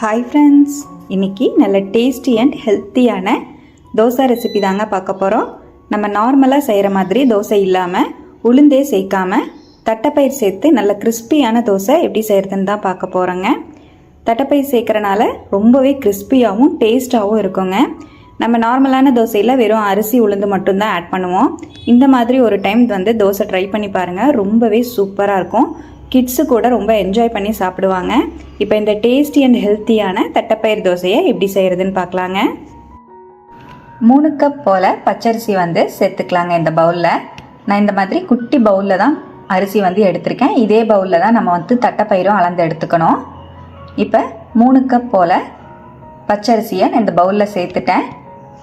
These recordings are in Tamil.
ஹாய் ஃப்ரெண்ட்ஸ் இன்னைக்கு நல்ல டேஸ்டி அண்ட் ஹெல்த்தியான தோசை ரெசிபி தாங்க பார்க்க போகிறோம் நம்ம நார்மலாக செய்கிற மாதிரி தோசை இல்லாமல் உளுந்தே சேர்க்காம தட்டைப்பயிர் சேர்த்து நல்ல கிறிஸ்பியான தோசை எப்படி செய்கிறதுன்னு தான் பார்க்க போகிறோங்க தட்டைப்பயிர் சேர்க்குறனால ரொம்பவே கிறிஸ்பியாகவும் டேஸ்ட்டாகவும் இருக்குங்க. நம்ம நார்மலான தோசையில் வெறும் அரிசி உளுந்து மட்டும்தான் ஆட் பண்ணுவோம். இந்த மாதிரி ஒரு டைம் வந்து தோசை ட்ரை பண்ணி பாருங்கள் ரொம்பவே சூப்பராக இருக்கும். கிட்ஸு கூட ரொம்ப என்ஜாய் பண்ணி சாப்பிடுவாங்க. இப்போ இந்த டேஸ்டி அண்ட் ஹெல்த்தியான தட்டைப்பயிர் தோசையை எப்படி செய்கிறதுன்னு பார்க்கலாங்க. மூணு கப் போல் பச்சரிசி வந்து சேர்த்துக்கலாங்க இந்த பவுலில் நான் இந்த மாதிரி குட்டி பவுலில் தான் அரிசி வந்து எடுத்திருக்கேன். இதே பவுலில் தான் நம்ம வந்து தட்டைப்பயிரும் அளந்து எடுத்துக்கணும். இப்போ மூணு கப் போல் பச்சரிசியை நான் இந்த பவுலில் சேர்த்துட்டேன்.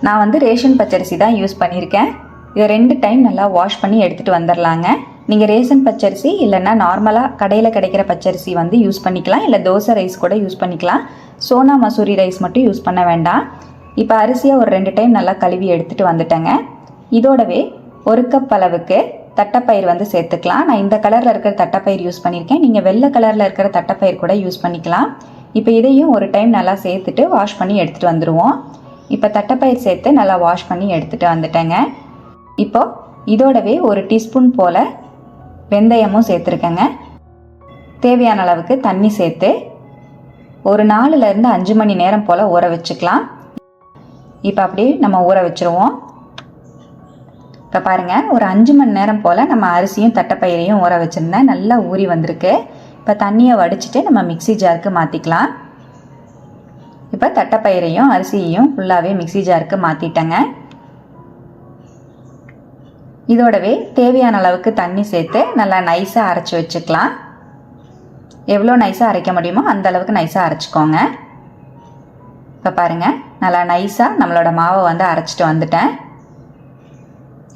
நான் வந்து ரேஷன் பச்சரிசி தான் யூஸ் பண்ணியிருக்கேன். இதை ரெண்டு டைம் நல்லா வாஷ் பண்ணி எடுத்துகிட்டு வந்துடலாங்க நீங்கள் ரேஷன் பச்சரிசி இல்லைன்னா நார்மலாக கடையில் கிடைக்கிற பச்சரிசி வந்து யூஸ் பண்ணிக்கலாம். இல்லை தோசை ரைஸ் கூட யூஸ் பண்ணிக்கலாம். சோனா மசூரி ரைஸ் மட்டும் யூஸ் பண்ண வேண்டாம். இப்போ அரிசியை ஒரு ரெண்டு டைம் நல்லா கழுவி எடுத்துகிட்டு வந்துட்டேங்க. இதோடவே ஒரு கப் அளவுக்கு தட்டைப்பயிர் வந்து சேர்த்துக்கலாம். நான் இந்த கலரில் இருக்கிற தட்டைப்பயிர் யூஸ் பண்ணியிருக்கேன். நீங்கள் வெள்ளை கலரில் இருக்கிற தட்டைப்பயிர் கூட யூஸ் பண்ணிக்கலாம். இப்போ இதையும் ஒரு டைம் நல்லா சேர்த்துட்டு வாஷ் பண்ணி எடுத்துகிட்டு வந்துடுவோம் இப்போ தட்டைப்பயிர் சேர்த்து நல்லா வாஷ் பண்ணி எடுத்துகிட்டு வந்துட்டேங்க. இப்போது இதோடவே ஒரு டீஸ்பூன் போல் வெந்தயமும் சேர்த்துருக்கேங்க. தேவையான அளவுக்கு தண்ணி சேர்த்து ஒரு நாலுலேருந்து அஞ்சு மணி நேரம் போல் ஊற வச்சுக்கலாம். இப்போ அப்படி நம்ம ஊற வச்சுருவோம். இப்போ பாருங்கள் ஒரு அஞ்சு மணி நேரம் போல் நம்ம அரிசியும் தட்டைப்பயிரையும் ஊற வச்சுருந்தேன். நல்லா ஊறி வந்திருக்கு. இப்போ தண்ணியை வடிச்சிட்டு நம்ம மிக்சி ஜாருக்கு மாற்றிக்கலாம் இப்போ தட்டைப்பயிரையும் அரிசியையும் ஃபுல்லாகவே மிக்சி ஜாருக்கு மாற்றிட்டேங்க இதோடவே தேவையான அளவுக்கு தண்ணி சேர்த்து நல்லா நைஸாக அரைச்சி வச்சுக்கலாம். எவ்வளோ நைஸாக அரைக்க முடியுமோ அந்த அளவுக்கு நைஸாக அரைச்சிக்கோங்க. இப்போ பாருங்கள் நல்லா நைஸாக நம்மளோட மாவை வந்து அரைச்சிட்டு வந்துட்டேன்.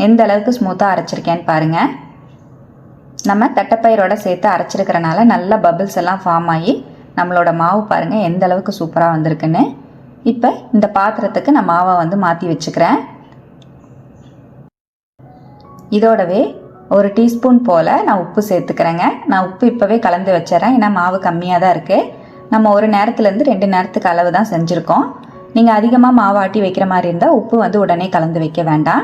எந்த அளவுக்கு ஸ்மூத்தாக அரைச்சிருக்கேன்னு பாருங்கள் நம்ம தட்டைப்பயிரோட சேர்த்து அரைச்சிருக்கிறனால நல்ல பபிள்ஸ் எல்லாம் ஃபார்ம் ஆகி நம்மளோட மாவு பாருங்கள் எந்த அளவுக்கு சூப்பராக வந்திருக்குன்னு. இப்போ இந்த பாத்திரத்துக்கு நான் மாவை வந்து மாற்றி வச்சுக்கிறேன். இதோடவே ஒரு டீஸ்பூன் போல் நான் உப்பு சேர்த்துக்கிறேங்க. நான் உப்பு இப்போவே கலந்து வச்சிடறேன். ஏன்னா மாவு கம்மியாக தான் இருக்குது நம்ம ஒரு நேரத்துலேருந்து ரெண்டு நேரத்துக்கு அளவு தான் செஞ்சுருக்கோம். நீங்கள் அதிகமாக மாவு ஆட்டி வைக்கிற மாதிரி இருந்தால் உப்பு வந்து உடனே கலந்து வைக்க வேண்டாம்.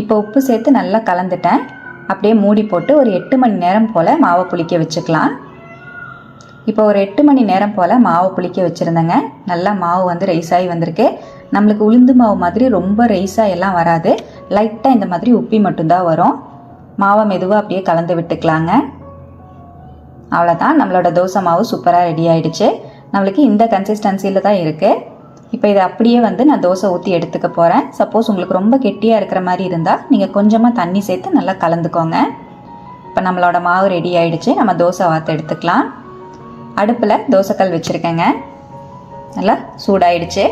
இப்போ உப்பு சேர்த்து நல்லா கலந்துட்டேன். அப்படியே மூடி போட்டு ஒரு எட்டு மணி நேரம் போல் மாவை புளிக்க வச்சுக்கலாம். இப்போ ஒரு எட்டு மணி நேரம் போல் மாவை புளிக்க வச்சுருந்தேங்க. நல்லா மாவு வந்து ரைஸ் ஆகி வந்திருக்கு. நம்மளுக்கு உளுந்து மாவு மாதிரி ரொம்ப ரைஸாக எல்லாம் வராது. லைட்டாக இந்த மாதிரி உப்பி மட்டும்தான் வரும். மாவை மெதுவாக அப்படியே கலந்து விட்டுக்கலாங்க. அவ்வளோதான் நம்மளோட தோசை மாவு சூப்பராக ரெடி ஆகிடுச்சு நம்மளுக்கு இந்த கன்சிஸ்டன்சியில் தான் இருக்குது இப்போ இதை அப்படியே வந்து நான் தோசை ஊற்றி எடுத்துக்க போகிறேன் சப்போஸ் உங்களுக்கு ரொம்ப கெட்டியாக இருக்கிற மாதிரி இருந்தால் நீங்கள் கொஞ்சமாக தண்ணி சேர்த்து நல்லா கலந்துக்கோங்க. இப்போ நம்மளோட மாவு ரெடி ஆகிடுச்சு நம்ம தோசை வாத்து எடுத்துக்கலாம். அடுப்பில் தோசைக்கல் வச்சுருக்கேங்க. நல்லா சூடாயிடுச்சு.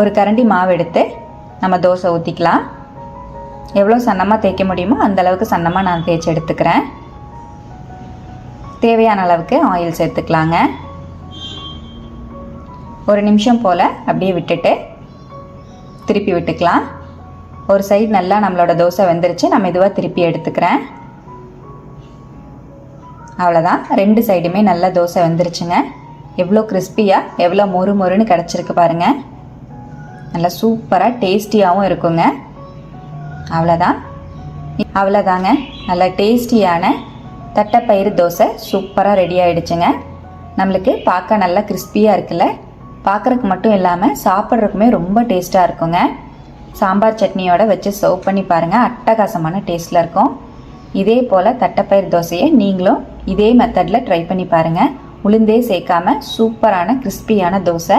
ஒரு கரண்டி மாவு எடுத்து நம்ம தோசை ஊற்றிக்கலாம் எவ்வளோ சன்னமாக தேய்க்க முடியுமோ அந்த அளவுக்கு சன்னமாக நான் தேய்ச்சி எடுத்துக்கிறேன். தேவையான அளவுக்கு ஆயில் சேர்த்துக்கலாங்க. ஒரு நிமிஷம் போல் அப்படியே விட்டுட்டு திருப்பி விட்டுக்கலாம். ஒரு சைடு நல்லா நம்மளோட தோசை வெந்துருச்சு நம்ம இதுவாக திருப்பி எடுத்துக்கிறேன். அவ்வளோதான் ரெண்டு சைடுமே நல்லா தோசை வெந்துருச்சுங்க. எவ்வளோ கிறிஸ்பியாக எவ்வளோ மொறு மொறுன்னு கிடச்சிருக்கு பாருங்கள் நல்லா சூப்பராக டேஸ்டியாகவும் இருக்குங்க. அவ்வளோதான் அவ்வளோதாங்க நல்லா டேஸ்டியான தட்டைப்பயிறு தோசை சூப்பராக ரெடி ஆகிடுச்சுங்க நம்மளுக்கு பார்க்க நல்லா கிறிஸ்பியாக இருக்குல்ல? பார்க்குறதுக்கு மட்டும் இல்லாமல் சாப்பிட்றதுக்குமே ரொம்ப டேஸ்ட்டாக இருக்குங்க. சாம்பார் சட்னியோட வச்சு சர்வ் பண்ணி பாருங்கள் அட்டகாசமான டேஸ்ட்டில் இருக்கும். இதே போல் தட்டைப்பயிர் தோசையை நீங்களும் இதே மெத்தடில் ட்ரை பண்ணி பாருங்கள் உளுந்தே சேர்க்காம சூப்பரான கிறிஸ்பியான தோசை.